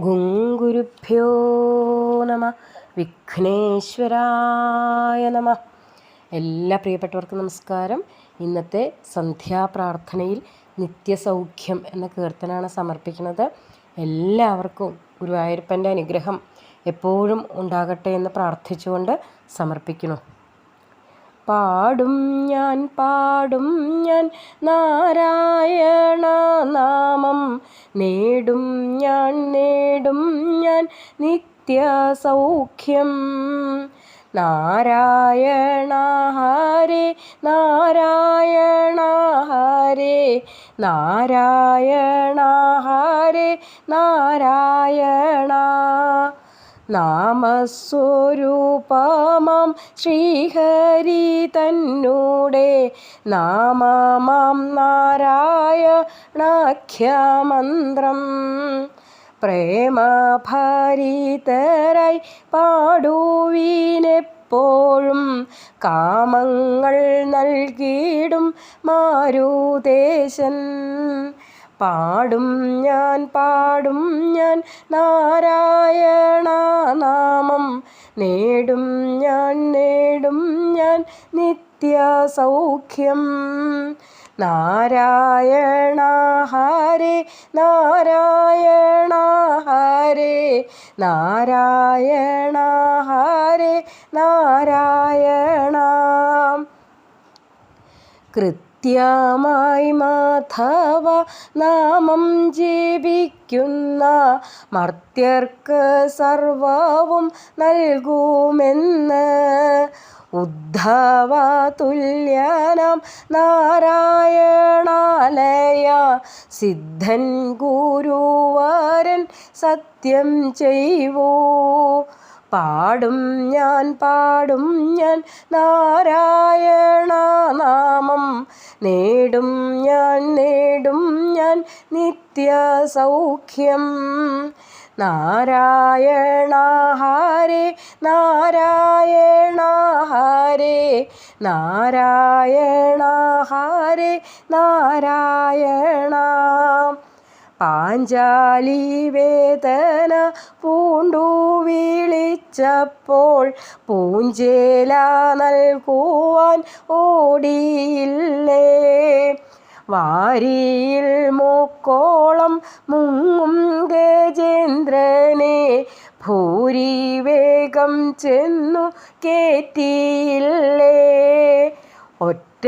ഗുങ്കുരുഭ്യോ നമ. വിഘ്നേശ്വരായ നമ. എല്ലാ പ്രിയപ്പെട്ടവർക്കും നമസ്കാരം. ഇന്നത്തെ സന്ധ്യാപ്രാർത്ഥനയിൽ നിത്യസൗഖ്യം എന്ന കീർത്തനാണ് സമർപ്പിക്കുന്നത്. എല്ലാവർക്കും ഗുരുവായൂരപ്പന്റെ അനുഗ്രഹം എപ്പോഴും ഉണ്ടാകട്ടെ എന്ന് പ്രാർത്ഥിച്ചുകൊണ്ട് സമർപ്പിക്കുന്നു. പാടും ഞാൻ പാടും ഞാൻ. നാരായണ നാമം നേടും ഞാൻ നേടും ഞാൻ. നിത്യസൗഖ്യം. നാരായണ ഹരേ നാരായണ ഹരേ. നാരായണ ഹരേ നാരായണ നാമസ്വരൂപമാം ശ്രീഹരി തന്നൂടെ. നാമമാം നാരായണാഖ്യമന്ത്രം. പ്രേമഭരിതരായി പാടുവീനെപ്പോഴും കാമങ്ങൾ നൽകിയിടും മാരുദേശൻ പാടും ഞാൻ പാടും ഞാൻ നാരായണ നാമം നേടും ഞാൻ നേടും ഞാൻ നിത്യസൗഖ്യം. നാരായണ ഹരേ നാരായണ ഹരേ നാരായണ. ഹരേ നാരായണ കൃത്യമായി മാധവ നാമം ജപിക്കുന്ന മർത്യർക്ക് സർവവും നൽകുമെന്ന് ഉദ്ധവ തുല്യനാം നാരായണാലയ സിദ്ധൻ ഗുരുവരൻ സത്യം ചെയ്വോ. പാടും ഞാൻ പാടും ഞാൻ നാരായണ നേടും ഞാൻ നേടും ഞാൻ നാരായണ ഹരേ നാരായണ ഹരേ നാരായണ. പാഞ്ചാലി വേദന പൂണ്ടു വിളിച്ചപ്പോൾ പൂഞ്ചേല നൽകുവാൻ ഓടിയില്ലേ? വാരിയിൽ മൂക്കോളം മുങ്ങും ഗജേന്ദ്രനെ ഭൂരി വേഗം ചെന്നു കേറ്റിയില്ലേ? ഒറ്റ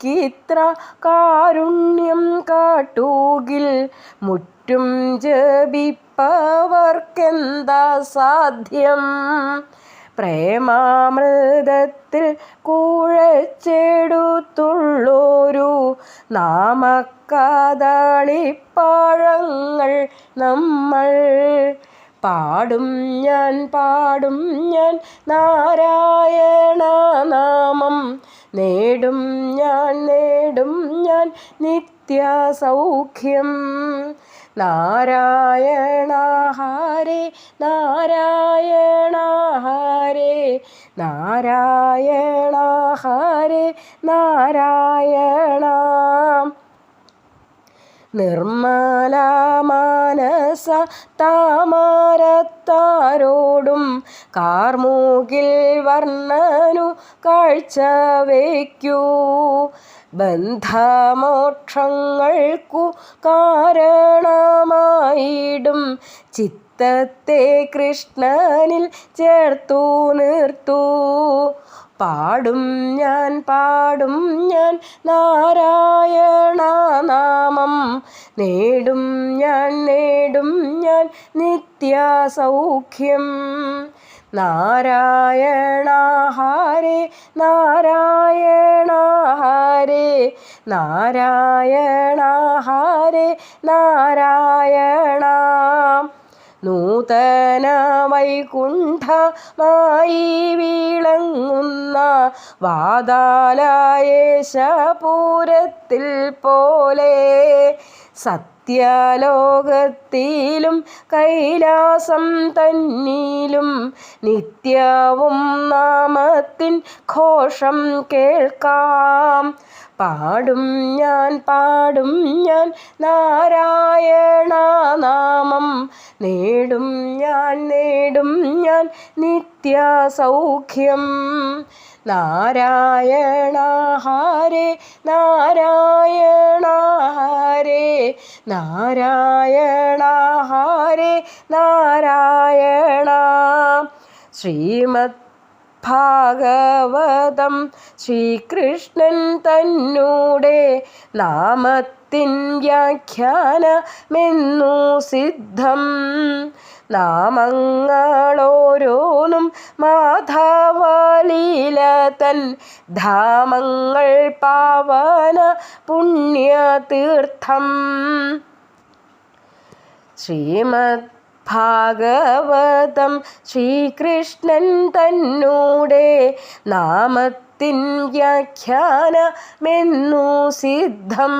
വിളിക്കിത്ര കാരുണ്യം കാട്ടൂകിൽ മുറ്റും ജപിപ്പവർക്കെന്താ സാധ്യം? പ്രേമാമൃതത്തിൽ കൂഴച്ചെടുത്തുള്ളൊരു നാമക്കദളിപ്പഴങ്ങൾ നമ്മൾ പാടും ഞാൻ പാടും ഞാൻ നാരായണ നാമം നേടും ഞാൻ നേടും ഞാൻ നിത്യസൗഖ്യം. നാരായണ ഹരേ നാരായണ ഹരേ നാരായണ നാരായണ. നിർമ്മല മാനസ താമരത്താരോടും കാർമൂകിൽ വർണനു കാഴ്ച വയ്ക്കൂ. ബന്ധമോക്ഷങ്ങൾക്കു കാരണമായിടും. ചിത്തത്തെ കൃഷ്ണനിൽ ചേർത്തു നിർത്തൂ. പാടും ഞാൻ പാടും ഞാൻ നാരായണ നാമം. നേടും ഞാൻ നേടും ഞാൻ നിത്യസൗഖ്യം. നാരായണ ഹരേ നാരായണ ഹരേ നാരായണ. ഹരേ നാരായണ നൂതന വൈകുണ്ഠമായി വിളങ്ങുന്ന വാതാലയേശപൂരത്തിൽ പോലെ സത്യലോകത്തിലും കൈലാസം തന്നിലും നിത്യവും നാമത്തിൻ ഘോഷം കേൾക്കാം. പാടും ഞാൻ പാടും ഞാൻ നാരായണ നാമം. നേടും ഞാൻ നേടും ഞാൻ നിത്യ സൗഖ്യം. നാരായണ ഹരേ നാരായണ ഹരേ നാരായണ. ഹരേ നാരായണ ശ്രീമദ് ഭാഗവതം ശ്രീകൃഷ്ണൻ തന്നൂടെ നാമത്തിൻ വ്യാഖ്യാനമെന്നു സിദ്ധം. നാമങ്ങളോരോന്നും മാധവലീല തൻ ധാമങ്ങൾ പാവന പുണ്യതീർത്ഥം. ശ്രീമദ് ഭാഗവതം ശ്രീകൃഷ്ണൻ തന്നൂടെ നാമത്തിൻ വ്യാഖ്യാനമെന്നു സിദ്ധം.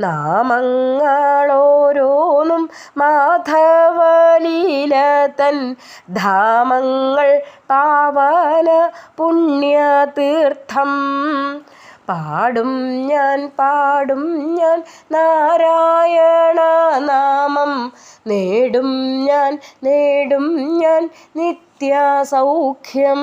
നാമങ്ങളോരോന്നും മാധവലീല തൻ ധാമങ്ങൾ പാവന പുണ്യതീർത്ഥം. പാടും ഞാൻ പാടും ഞാൻ നാരായണ നാമം നേടും ഞാൻ നേടും ഞാൻ നിത്യ സൗഖ്യം